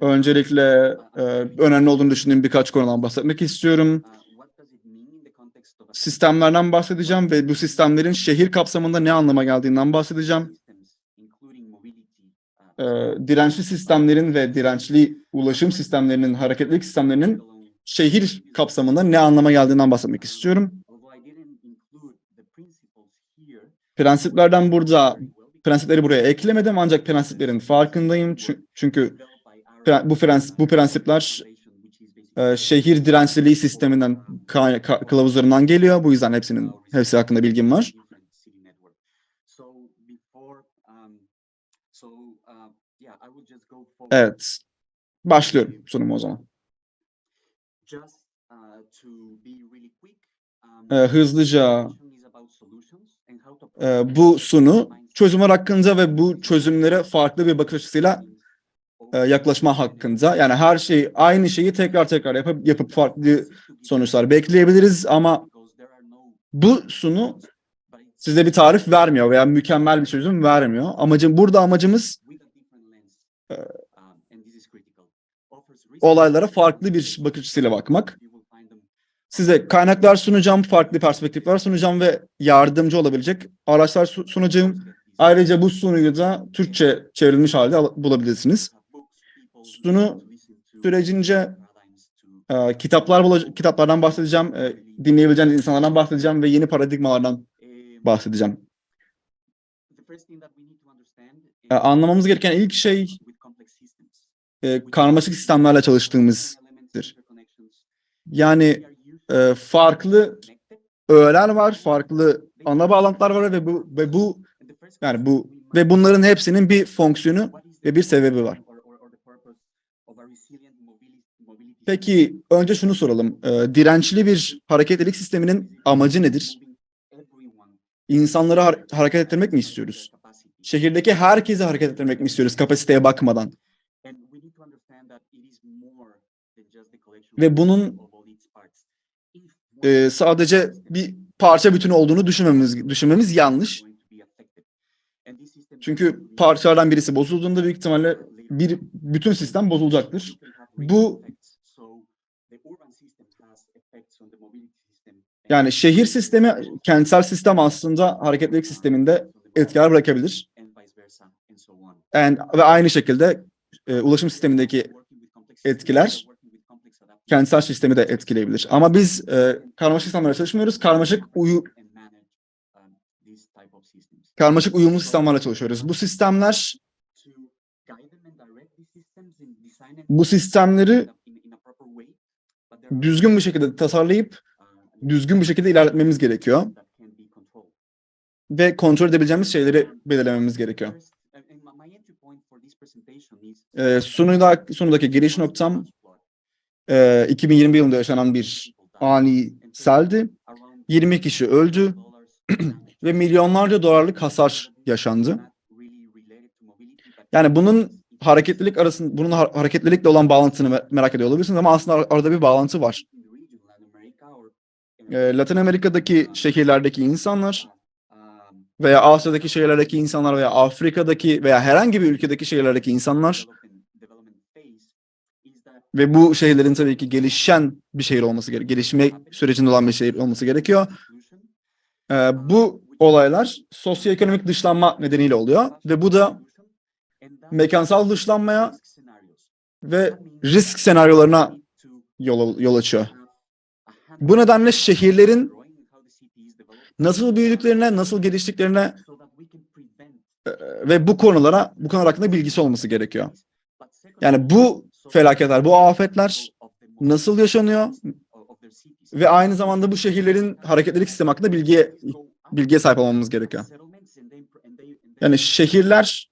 Öncelikle e, önemli olduğunu düşündüğüm birkaç konudan bahsetmek istiyorum. Sistemlerden bahsedeceğim ve bu sistemlerin şehir kapsamında ne anlama geldiğinden bahsedeceğim. E, dirençli sistemlerin ve dirençli ulaşım sistemlerinin, hareketlilik sistemlerinin şehir kapsamında ne anlama geldiğinden bahsetmek istiyorum. Prensiplerden burada, prensipleri buraya eklemedim ancak prensiplerin farkındayım. Çü- Çünkü bu prensip bu prensipler e, şehir dirençliliği sisteminden kılavuzlarından geliyor. Bu yüzden hepsinin hepsi hakkında bilgim var. Evet. Başlıyorum sunumu o zaman. Ee, hızlıca e, bu sunu çözümler hakkında ve bu çözümlere farklı bir bakış açısıyla e, yaklaşma hakkında. Yani her şey aynı şeyi tekrar tekrar yapıp yapıp farklı sonuçlar bekleyebiliriz ama bu sunu size bir tarif vermiyor veya mükemmel bir çözüm vermiyor. Amacım burada amacımız olaylara farklı bir bakış açısıyla bakmak. Size kaynaklar sunacağım, farklı perspektifler sunacağım ve yardımcı olabilecek araçlar su- sunacağım. Ayrıca bu sunuyu da Türkçe çevrilmiş halde al- bulabilirsiniz. Sunu sürecince e, kitaplar kitaplardan bahsedeceğim, e, dinleyebileceğiniz insanlardan bahsedeceğim ve yeni paradigmalardan bahsedeceğim. E, anlamamız gereken ilk şey e, karmaşık sistemlerle çalıştığımızdır. Yani e, farklı öğeler var, farklı ana bağlantılar var ve bu ve bu yani bu ve bunların hepsinin bir fonksiyonu ve bir sebebi var. Peki önce şunu soralım. E, dirençli bir hareketlilik sisteminin amacı nedir? İnsanları har- hareket ettirmek mi istiyoruz? Şehirdeki herkesi hareket ettirmek mi istiyoruz kapasiteye bakmadan? Ve bunun e, sadece bir parça bütün olduğunu düşünmemiz düşünmemiz yanlış. Çünkü parçalardan birisi bozulduğunda büyük ihtimalle bir bütün sistem bozulacaktır. Bu yani şehir sistemi kentsel sistem aslında hareketlilik sisteminde etkiler bırakabilir. And, ve aynı şekilde e, ulaşım sistemindeki etkiler kentsel sistemi de etkileyebilir. Ama biz e, karmaşık sistemlerle çalışmıyoruz. Karmaşık uyu karmaşık uyumlu sistemlerle çalışıyoruz. Bu sistemler bu sistemleri düzgün bir şekilde tasarlayıp düzgün bir şekilde ilerletmemiz gerekiyor ve kontrol edebileceğimiz şeyleri belirlememiz gerekiyor. E, sunuda, sunudaki giriş noktam e, 2021 yılında yaşanan bir ani seldi. 20 kişi öldü ve milyonlarca dolarlık hasar yaşandı. Yani bunun hareketlilik arasında bunun har- hareketlilikle olan bağlantısını me- merak ediyor olabilirsiniz ama aslında ar- arada bir bağlantı var. E, Latin Amerika'daki şehirlerdeki insanlar veya Asya'daki şehirlerdeki insanlar veya Afrika'daki veya herhangi bir ülkedeki şehirlerdeki insanlar ve bu şehirlerin tabii ki gelişen bir şehir olması gerekiyor. Gelişme sürecinde olan bir şehir olması gerekiyor. Ee, bu olaylar sosyoekonomik dışlanma nedeniyle oluyor ve bu da mekansal dışlanmaya ve risk senaryolarına yol, yol açıyor. Bu nedenle şehirlerin nasıl büyüdüklerine, nasıl geliştiklerine e, ve bu konulara, bu konular hakkında bilgisi olması gerekiyor. Yani bu felaketler, bu afetler nasıl yaşanıyor ve aynı zamanda bu şehirlerin hareketlilik sistemi hakkında bilgiye bilgiye sahip olmamız gerekiyor. Yani şehirler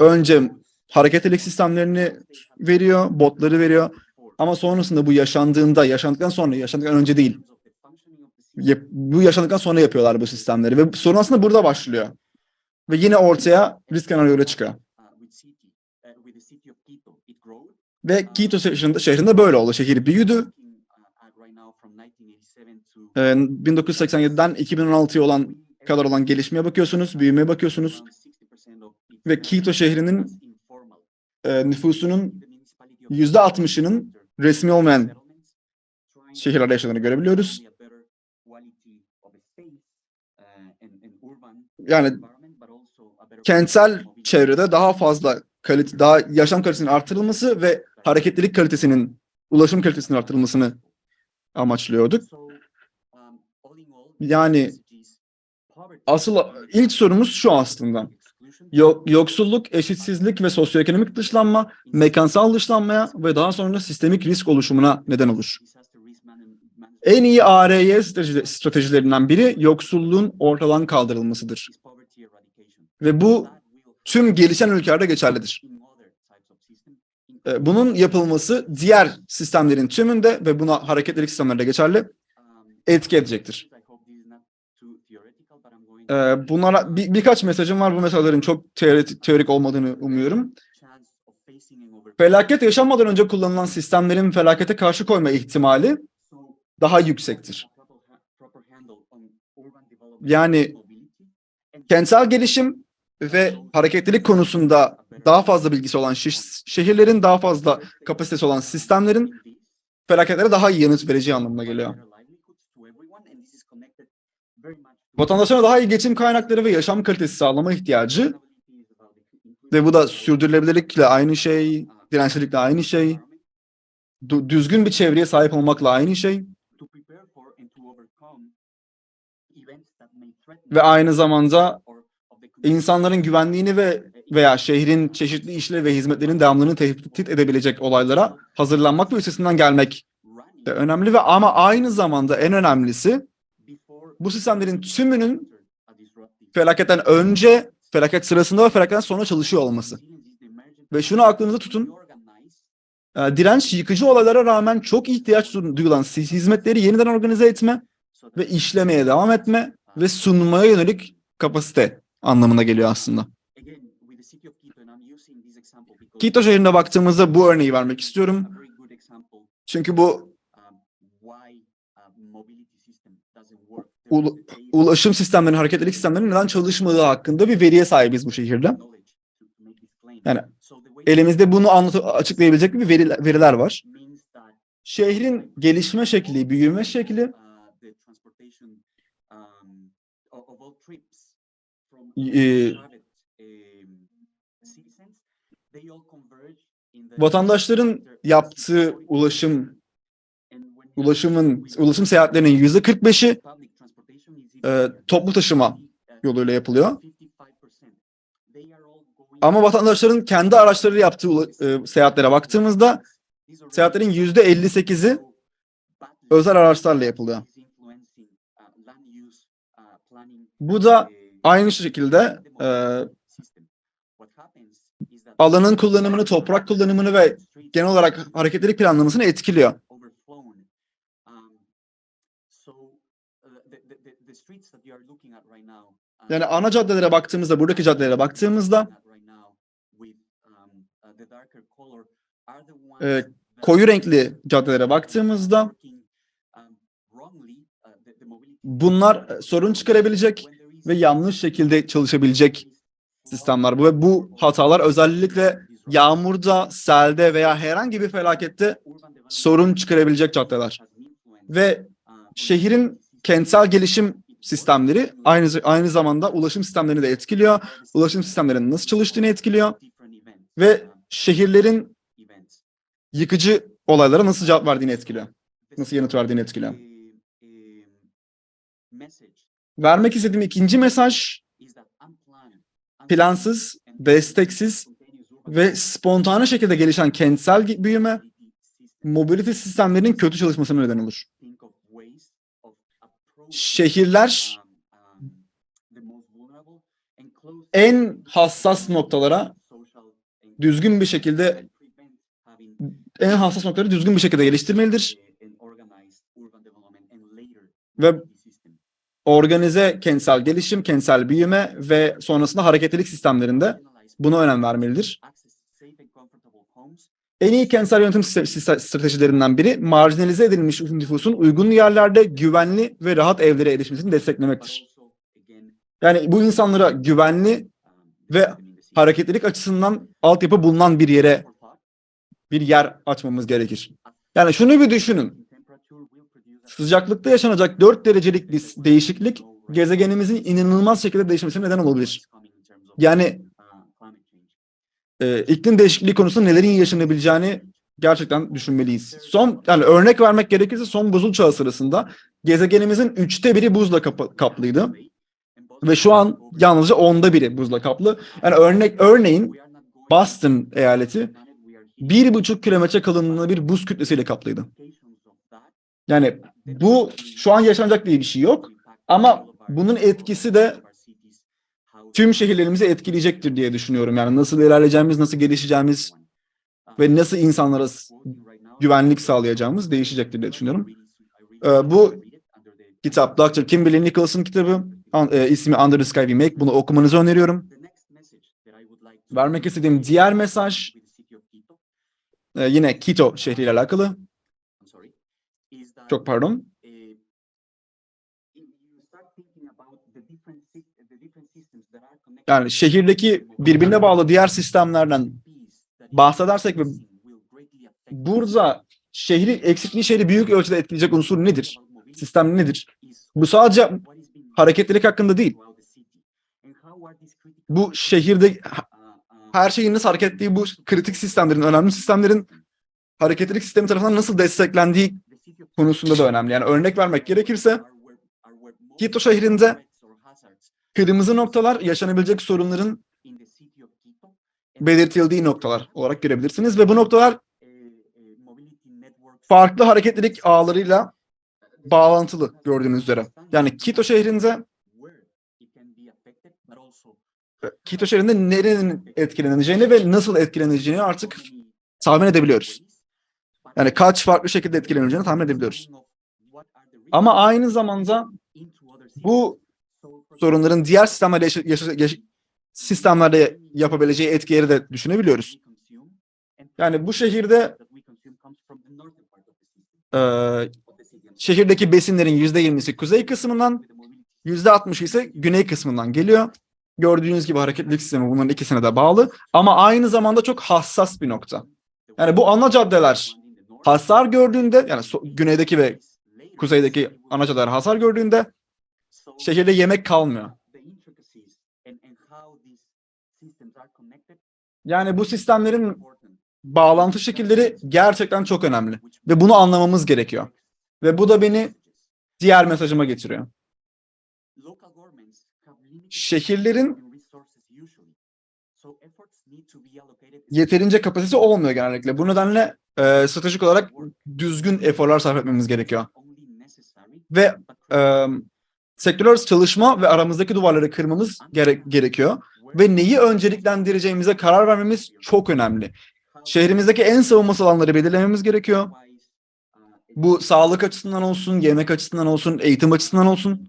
önce hareketlilik sistemlerini veriyor, botları veriyor ama sonrasında bu yaşandığında, yaşandıktan sonra, yaşandıktan önce değil. Bu yaşandıktan sonra yapıyorlar bu sistemleri ve sorun aslında burada başlıyor. Ve yine ortaya risk senaryoları çıkıyor. Ve Quito şehrinde, şehrinde böyle oldu. Şehir büyüdü. Ee, 1987'den 2016'ya olan kadar olan gelişmeye bakıyorsunuz, büyümeye bakıyorsunuz. ve Quito şehrinin e, nüfusunun %60'ının resmi olmayan şehirlerde yaşadığını görebiliyoruz. Yani kentsel çevrede daha fazla kalite, daha yaşam kalitesinin artırılması ve hareketlilik kalitesinin, ulaşım kalitesinin artırılmasını amaçlıyorduk. Yani asıl ilk sorumuz şu aslında. Yok, yoksulluk, eşitsizlik ve sosyoekonomik dışlanma, mekansal dışlanmaya ve daha sonra sistemik risk oluşumuna neden olur. En iyi ARY strateji- stratejilerinden biri yoksulluğun ortadan kaldırılmasıdır. Ve bu tüm gelişen ülkelerde geçerlidir. E, Bunun yapılması diğer sistemlerin tümünde ve buna hareketlilik sistemlerinde geçerli etki edecektir. E, Bunlara bir, birkaç mesajım var. Bu mesajların çok teorik, teorik olmadığını umuyorum. Felaket yaşanmadan önce kullanılan sistemlerin felakete karşı koyma ihtimali daha yüksektir. Yani kentsel gelişim ve hareketlilik konusunda daha fazla bilgisi olan şehirlerin daha fazla kapasitesi olan sistemlerin felaketlere daha iyi yanıt vereceği anlamına geliyor. Vatandaşlara daha iyi geçim kaynakları ve yaşam kalitesi sağlama ihtiyacı ve bu da sürdürülebilirlikle aynı şey, dirençlilikle aynı şey, düzgün bir çevreye sahip olmakla aynı şey ve aynı zamanda insanların güvenliğini ve veya şehrin çeşitli işleri ve hizmetlerin devamlılığını tehdit edebilecek olaylara hazırlanmak ve üstesinden gelmek de önemli ve ama aynı zamanda en önemlisi bu sistemlerin tümünün felaketten önce, felaket sırasında ve felaketten sonra çalışıyor olması. Ve şunu aklınızda tutun, e, direnç yıkıcı olaylara rağmen çok ihtiyaç duyulan hizmetleri yeniden organize etme ve işlemeye devam etme ve sunmaya yönelik kapasite anlamına geliyor aslında. Quito şehrine baktığımızda bu örneği vermek istiyorum. Çünkü bu ulaşım sistemlerinin, hareketlilik sistemlerinin neden çalışmadığı hakkında bir veriye sahibiz bu şehirde. Yani Elimizde bunu anlat açıklayabilecek bir veriler, veriler var. Şehrin gelişme şekli, büyüme şekli e, vatandaşların yaptığı ulaşım ulaşımın ulaşım seyahatlerinin yüzde 45'i e, toplu taşıma yoluyla yapılıyor. Ama vatandaşların kendi araçları yaptığı e, seyahatlere baktığımızda seyahatlerin yüzde 58'i özel araçlarla yapılıyor. Bu da aynı şekilde e, alanın kullanımını, toprak kullanımını ve genel olarak hareketlilik planlamasını etkiliyor. Yani ana caddelere baktığımızda, buradaki caddelere baktığımızda e, koyu renkli caddelere baktığımızda bunlar e, sorun çıkarabilecek ve yanlış şekilde çalışabilecek sistemler. Bu ve bu hatalar özellikle yağmurda, selde veya herhangi bir felakette sorun çıkarabilecek caddeler. Ve şehrin kentsel gelişim sistemleri aynı aynı zamanda ulaşım sistemlerini de etkiliyor. Ulaşım sistemlerinin nasıl çalıştığını etkiliyor ve şehirlerin yıkıcı olaylara nasıl cevap verdiğini etkiliyor. Nasıl yanıt verdiğini etkiliyor. Vermek istediğim ikinci mesaj plansız, desteksiz ve spontane şekilde gelişen kentsel büyüme mobility sistemlerinin kötü çalışmasına neden olur. Şehirler en hassas noktalara düzgün bir şekilde en hassas noktaları düzgün bir şekilde geliştirmelidir ve organize kentsel gelişim, kentsel büyüme ve sonrasında hareketlilik sistemlerinde buna önem vermelidir. En iyi kentsel yönetim stratejilerinden biri marjinalize edilmiş nüfusun uygun yerlerde güvenli ve rahat evlere erişmesini desteklemektir. Yani bu insanlara güvenli ve hareketlilik açısından altyapı bulunan bir yere bir yer açmamız gerekir. Yani şunu bir düşünün. Sıcaklıkta yaşanacak 4 derecelik değişiklik gezegenimizin inanılmaz şekilde değişmesine neden olabilir. Yani e, iklim değişikliği konusunda nelerin yaşanabileceğini gerçekten düşünmeliyiz. Son yani örnek vermek gerekirse son buzul çağı sırasında gezegenimizin üçte biri buzla kapa- kaplıydı ve şu an yalnızca onda biri buzla kaplı. Yani örnek örneğin Boston eyaleti bir buçuk kilometre kalınlığında bir buz kütlesiyle kaplıydı. Yani bu şu an yaşanacak diye bir şey yok ama bunun etkisi de tüm şehirlerimizi etkileyecektir diye düşünüyorum. Yani nasıl ilerleyeceğimiz, nasıl gelişeceğimiz ve nasıl insanlara güvenlik sağlayacağımız değişecektir diye düşünüyorum. Ee, bu kitap Dr. Kimberly Nicholson kitabı. An- e, ismi Under the Sky We Make. Bunu okumanızı öneriyorum. Vermek istediğim diğer mesaj e, yine Quito şehriyle alakalı. Çok pardon. Yani şehirdeki birbirine bağlı diğer sistemlerden bahsedersek ve burada şehri eksikliği şehri büyük ölçüde etkileyecek unsur nedir? Sistem nedir? Bu sadece hareketlilik hakkında değil. Bu şehirde her şeyin nasıl hareket ettiği bu kritik sistemlerin, önemli sistemlerin hareketlilik sistemi tarafından nasıl desteklendiği konusunda da önemli. Yani örnek vermek gerekirse Quito şehrinde kırmızı noktalar yaşanabilecek sorunların belirtildiği noktalar olarak görebilirsiniz ve bu noktalar farklı hareketlilik ağlarıyla bağlantılı gördüğünüz üzere. Yani Quito şehrinde Quito şehrinde nerenin etkileneceğini ve nasıl etkileneceğini artık tahmin edebiliyoruz. Yani kaç farklı şekilde etkileneceğini tahmin edebiliyoruz. Ama aynı zamanda bu sorunların diğer sistemlerde yaşa- yaşa- yaş- sistemlerde yapabileceği etkileri de düşünebiliyoruz. Yani bu şehirde eee, şehirdeki besinlerin yüzde yirmisi kuzey kısmından, yüzde altmışı ise güney kısmından geliyor. Gördüğünüz gibi hareketlilik sistemi bunların ikisine de bağlı ama aynı zamanda çok hassas bir nokta. Yani bu ana caddeler hasar gördüğünde yani so- güneydeki ve kuzeydeki ana caddeler hasar gördüğünde şehirde yemek kalmıyor. Yani bu sistemlerin bağlantı şekilleri gerçekten çok önemli ve bunu anlamamız gerekiyor. Ve bu da beni diğer mesajıma getiriyor. Şehirlerin yeterince kapasitesi olmuyor genellikle. Bu nedenle e, stratejik olarak düzgün eforlar sarf etmemiz gerekiyor. Ve e, sektörel arası çalışma ve aramızdaki duvarları kırmamız gere- gerekiyor. Ve neyi önceliklendireceğimize karar vermemiz çok önemli. Şehrimizdeki en savunmasız alanları belirlememiz gerekiyor. Bu sağlık açısından olsun, yemek açısından olsun, eğitim açısından olsun.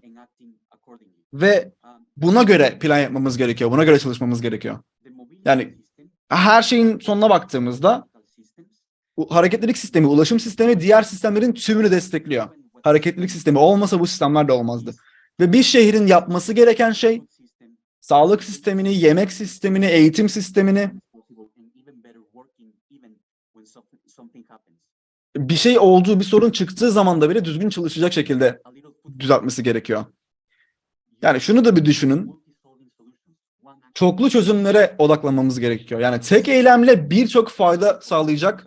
Ve buna göre plan yapmamız gerekiyor. Buna göre çalışmamız gerekiyor. Yani her şeyin sonuna baktığımızda hareketlilik sistemi, ulaşım sistemi diğer sistemlerin tümünü destekliyor. Hareketlilik sistemi olmasa bu sistemler de olmazdı. Ve bir şehrin yapması gereken şey sağlık sistemini, yemek sistemini, eğitim sistemini bir şey olduğu, bir sorun çıktığı zaman da bile düzgün çalışacak şekilde düzeltmesi gerekiyor. Yani şunu da bir düşünün. Çoklu çözümlere odaklanmamız gerekiyor. Yani tek eylemle birçok fayda sağlayacak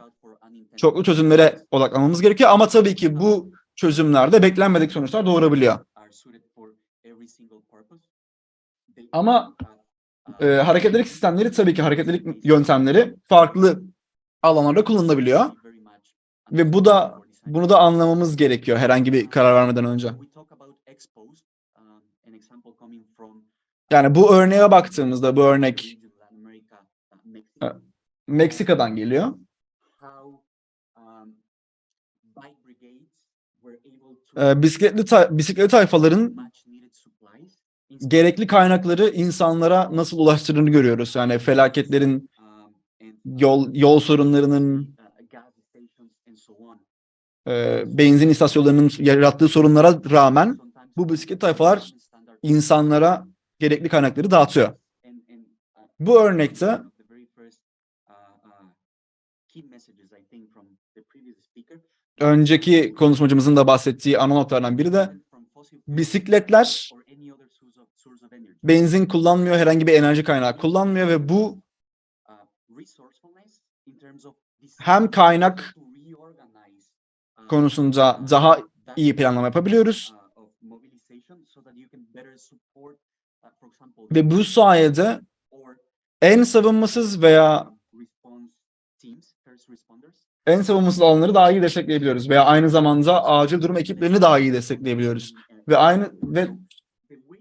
çoklu çözümlere odaklanmamız gerekiyor. Ama tabii ki bu çözümlerde beklenmedik sonuçlar doğurabiliyor. Ama e, hareketlilik sistemleri tabii ki hareketlilik yöntemleri farklı alanlarda kullanılabiliyor. Ve bu da bunu da anlamamız gerekiyor herhangi bir karar vermeden önce. Yani bu örneğe baktığımızda bu örnek Meksika'dan geliyor. Ee, bisikletli ta- bisikletli tayfaların gerekli kaynakları insanlara nasıl ulaştırdığını görüyoruz. Yani felaketlerin, yol yol sorunlarının, e, benzin istasyonlarının yarattığı sorunlara rağmen bu bisiklet tayfalar insanlara gerekli kaynakları dağıtıyor. Bu örnekte önceki konuşmacımızın da bahsettiği ana noktalardan biri de bisikletler benzin kullanmıyor, herhangi bir enerji kaynağı kullanmıyor ve bu hem kaynak konusunda daha iyi planlama yapabiliyoruz ve bu sayede en savunmasız veya en savunmasız alanları daha iyi destekleyebiliyoruz veya aynı zamanda acil durum ekiplerini daha iyi destekleyebiliyoruz. Ve aynı ve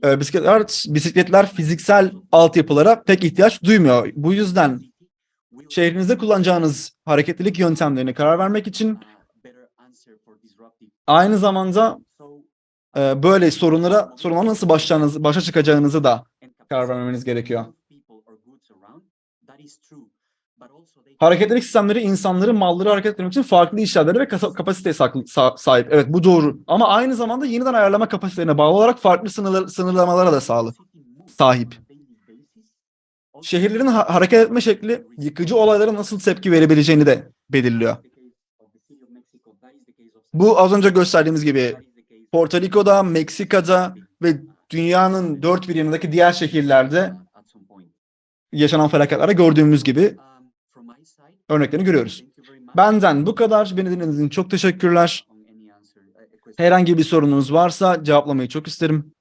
e, bisikletler bisikletler fiziksel altyapılara pek ihtiyaç duymuyor. Bu yüzden şehrinizde kullanacağınız hareketlilik yöntemlerine karar vermek için aynı zamanda e, böyle sorunlara sorunlara nasıl başlayacağınız, başa çıkacağınızı da karar vermeniz gerekiyor. Hareketlilik sistemleri insanları, malları hareket ettirmek için farklı işlevlere ve kapasiteye sahip. Evet bu doğru. Ama aynı zamanda yeniden ayarlama kapasitelerine bağlı olarak farklı sınırlar, sınırlamalara da sağlı, sahip. Şehirlerin ha- hareket etme şekli yıkıcı olaylara nasıl tepki verebileceğini de belirliyor. Bu az önce gösterdiğimiz gibi Porto Rico'da, Meksika'da ve dünyanın dört bir yanındaki diğer şehirlerde yaşanan felaketlerle gördüğümüz gibi örneklerini görüyoruz. Benden bu kadar. Beni dinlediğiniz için çok teşekkürler. Herhangi bir sorunuz varsa cevaplamayı çok isterim.